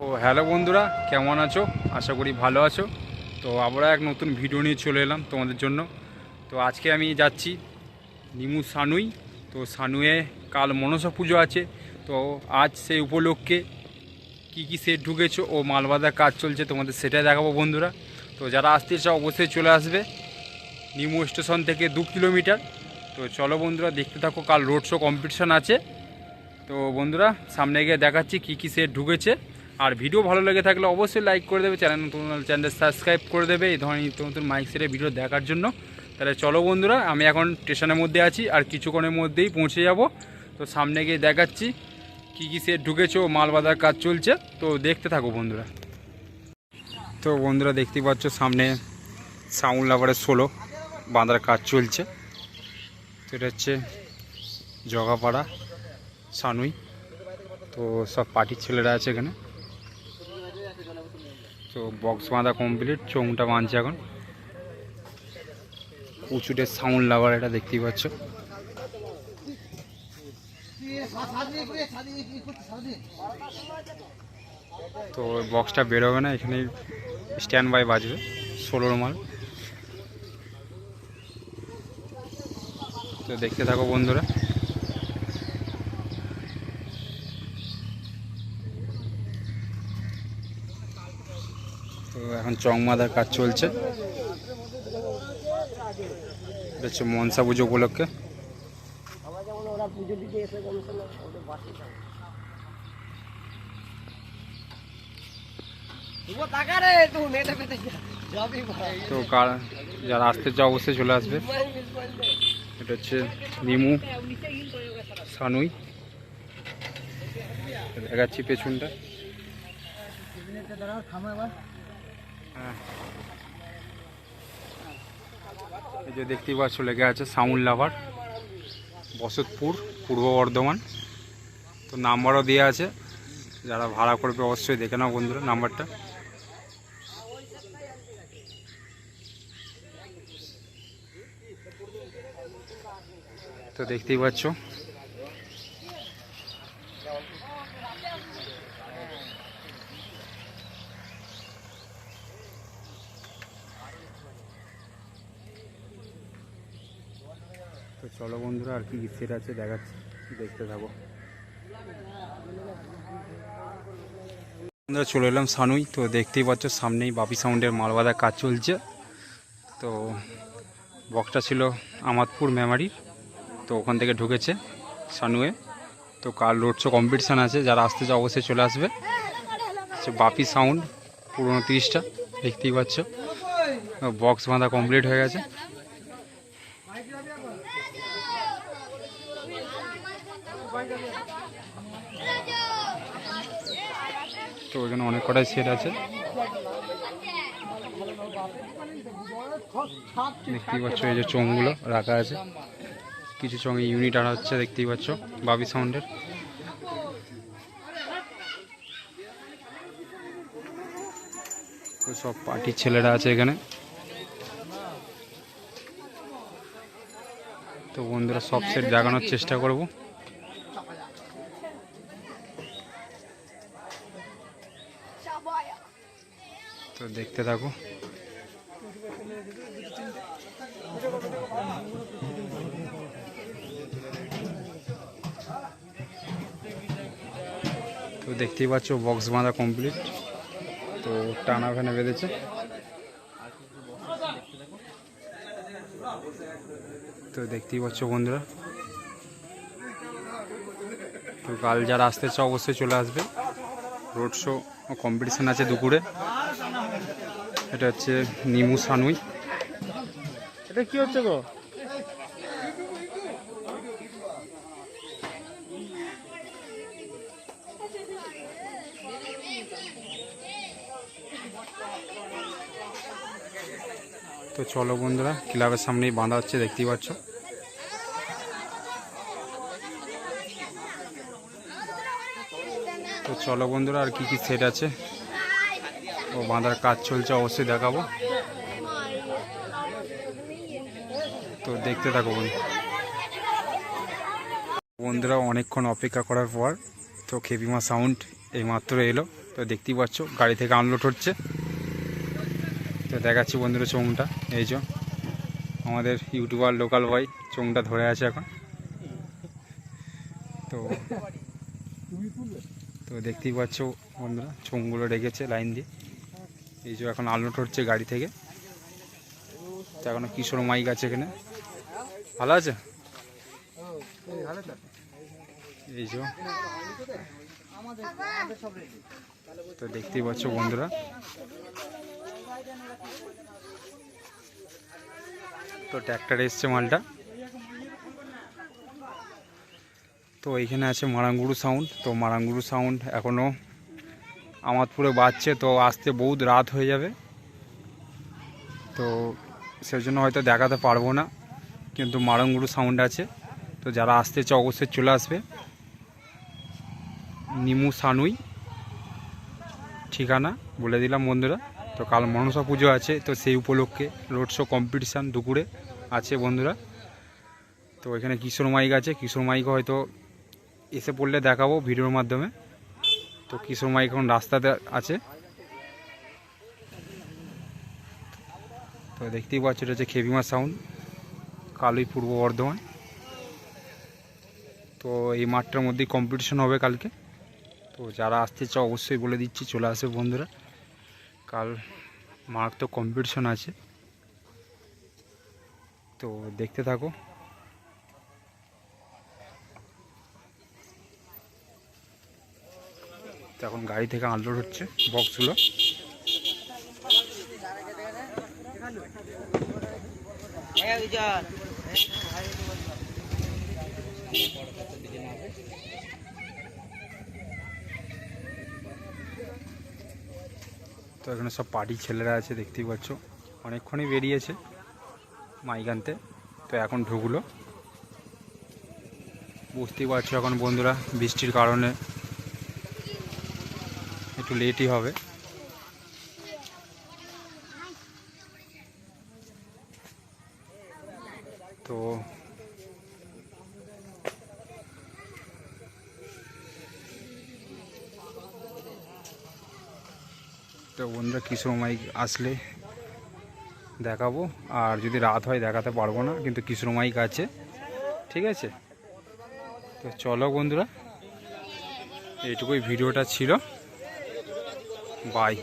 ও hello বন্ধুরা, কেমন আছো? আশা করি ভালো আছো। তো আমরা এক নতুন ভিডিও নিয়ে চলে এলাম তোমাদের জন্য। তো আজকে আমি যাচ্ছি নিমু সানুই। তো সানুয়ে কাল মনসা পুজো আছে। তো আজ সেই উপলক্ষে কি কি সেট ঢুকেছো ও মাল বাঁধার কাজ চলছে তোমাদের সেটাই দেখাবো বন্ধুরা। তো যারা আসতে চাও অবশ্যই চলে আসবে। নিমু স্টেশন থেকে দু কিলোমিটার তো চলো বন্ধুরা, দেখতে থাকো কাল রোড শো কম্পিটিশান আছে। তো বন্ধুরা, সামনে গিয়ে দেখাচ্ছি কী কী সেট ঢুকেছে। আর ভিডিও ভালো লেগে থাকলে অবশ্যই লাইক করে দেবে চ্যানেল নতুন চ্যানেল সাবস্ক্রাইব করে দেবে, এই ধরনের নিত্য নতুন মাইক সেটের ভিডিও দেখার জন্য। তাহলে চলো বন্ধুরা, আমি এখন স্টেশনের মধ্যে আছি, আর কিছুক্ষণের মধ্যেই পৌঁছে যাব। তো সামনে গিয়ে দেখাচ্ছি কী কী সেট ঢুকেছে ও মাল বাঁধার কাজ চলছে। তো দেখতে থাকো বন্ধুরা। তো বন্ধুরা দেখতেই পাচ্ছ সামনে সাউন্ড লাভারের ষোলো বাঁধার কাজ চলছে। তো এটা হচ্ছে জগাপাড়া, সানুই। তো সব পার্টির ছেলেরা আছে এখানে। তো বক্স বাঁধা কমপ্লিট চোংটা বাঁধছে এখন। উঁচুটের সাউন্ড লাভার এটা দেখতেই পাচ্ছ। তো বক্সটা বেরোবে না এখানে স্ট্যান্ড বাই বাজবে, ষোলোর মাল। তো দেখতে থাকো বন্ধুরা। তো এখন চং মাদার কাজ চলছে। হচ্ছে মনসা পুজো উপলক্ষে। তো যারা আসতে চাও অবশ্যই চলে আসবে। এটা হচ্ছে নিমু সানুই। দেখাচ্ছি পেছনটা। হ্যাঁ এই যে দেখতেই পাচ্ছ লেগে আছে সাউন্ড লাভার, বসতপুর, পূর্ব বর্ধমান। তো নাম্বারও দেওয়া আছে, যারা ভাড়া করবে অবশ্যই দেখে নাও বন্ধুরা নাম্বারটা। তো দেখতেই পাচ্ছ। চলো বন্ধুরা, আর কি সেট আছে দেখাচ্ছি। দেখতে থাকো। আমরা চলে এলাম সানুই। তো দেখতেই পাচ্ছ, সামনেই বাপি সাউন্ডের মালবাদা কাজ চলছে। তো বক্সটা ছিল আমাদপুর মেমারির তো ওখান থেকে ঢুকেছে সানুয়ে। তো কাল রোড শো কম্পিটিশান আছে, যারা আসতে চাও অবশ্যই চলে আসবে। বাপি সাউন্ড, পুরোনো তিরিশটা, দেখতেই পাচ্ছ। বক্স বাঁধা কমপ্লিট হয়ে গেছে। তো ওখানে অনেক কটাই সেট আছে। দেখতেই পাচ্ছ এই যে চোঙগুলো রাখা আছে। কিছু চঙে ইউনিট আনা হচ্ছে, দেখতেই পাচ্ছ, বাবি সাউন্ডের সব পার্টির ছেলেরা আছে এখানে। তো বন্ধুরা সব সেট দেখানোর চেষ্টা করব। তো দেখতে থাকো। তো দেখতেই পাচ্ছ বক্স বাঁধা কমপ্লিট তো টানা ফ্যানে বেঁধেছে। তো দেখতেই পাচ্ছ বন্ধুরা। তো কাল যারা আসতে চাও, অবশ্যই চলে আসবে। রোড শো কম্পিটিশান আছে দুপুরে। এটা হচ্ছে নিমু সানুই। এটা কি হচ্ছে গো? তো চলো বন্ধুরা ক্লাবের সামনেই বাঁধা হচ্ছে দেখতেই পাচ্ছ। তো চলো বন্ধুরা আর কি কি সেট আছে? ও বাঁধার কাজ চলছে, অবশ্যই দেখাবো। তো দেখতে থাকো বন্ধু। বন্ধুরা, অনেকক্ষণ অপেক্ষা করার পর তো খেপিমা সাউন্ড এই মাত্র এলো। তো দেখতেই পাচ্ছ, গাড়ি থেকে আনলোড হচ্ছে। তো দেখাচ্ছি বন্ধুরা চোঙটা। এই যে, আমাদের ইউটিউবার লোকাল ভাই চোঙটা ধরে আছে এখন। তো তো দেখতেই পাচ্ছ বন্ধুরা, চোঙগুলো রেখেছে লাইন দিয়ে। এই যে এখন আনলোড হচ্ছে গাড়ি থেকে। তো এখনও কিশোর মাইক আছে এখানে। ভালো আছে? এই যে। তো দেখতেই পাচ্ছ বন্ধুরা। তো ট্র্যাক্টর এসছে মালটা। তো এইখানে আছে মারাঙ্গুরু সাউন্ড। তো মারাঙ্গুরু সাউন্ড এখনও আমাদপুরে বাজছে তো আসতে বহুত রাত হয়ে যাবে। তো সেজন্য হয়তো দেখাতে পারব না, কিন্তু মারাঙ্গুরু সাউন্ড আছে। তো যারা আসতে চাও, অবশ্যই চলে আসবে। নিমু সানুই, ঠিকানা বলে দিলাম বন্ধুরা। তো কাল মনসা পুজো আছে, তো সেই উপলক্ষে রোড শো কম্পিটিশান দুপুরে আছে বন্ধুরা। তো এখানে কিশোর মাইক আছে, কিশোর মাইক হয়তো এসে পড়লে দেখাবো ভিডিওর মাধ্যমে। তো কিশোর মাইক এখন রাস্তাতে আছে? তো দেখতেই পাচ্ছ, এটা হচ্ছে খেবিমা সাউন্ড কালুই পূর্ব বর্ধমান। তো এই মাঠটার মধ্যেই কম্পিটিশন হবে কালকে। তো যারা আসতে চাও, অবশ্যই বলে দিচ্ছি, চলে আসে বন্ধুরা। কাল মারাত্মক কম্পিটিশন আছে। তো দেখতে থাকো। এখন গাড়ি থেকে আনলোড হচ্ছে বক্সগুলো। তো এখানে সব পার্টি ছেলেরা আছে, দেখতেই পাচ্ছ। অনেকক্ষণই বেরিয়েছে মাইক আনতে, তো এখন ঢুকলো। বুঝতেই পারছ এখন বন্ধুরা, বৃষ্টির কারণে একটু লেটই হবে। তো তো বন্ধুরা কিশোর মাইক আসলে দেখাবো। আর যদি রাত হয়, দেখাতে পারব না, কিন্তু কিশোর মাইক আছে ঠিক আছে? তো চলো বন্ধুরা, এইটুকুই ভিডিওটা ছিল। বাই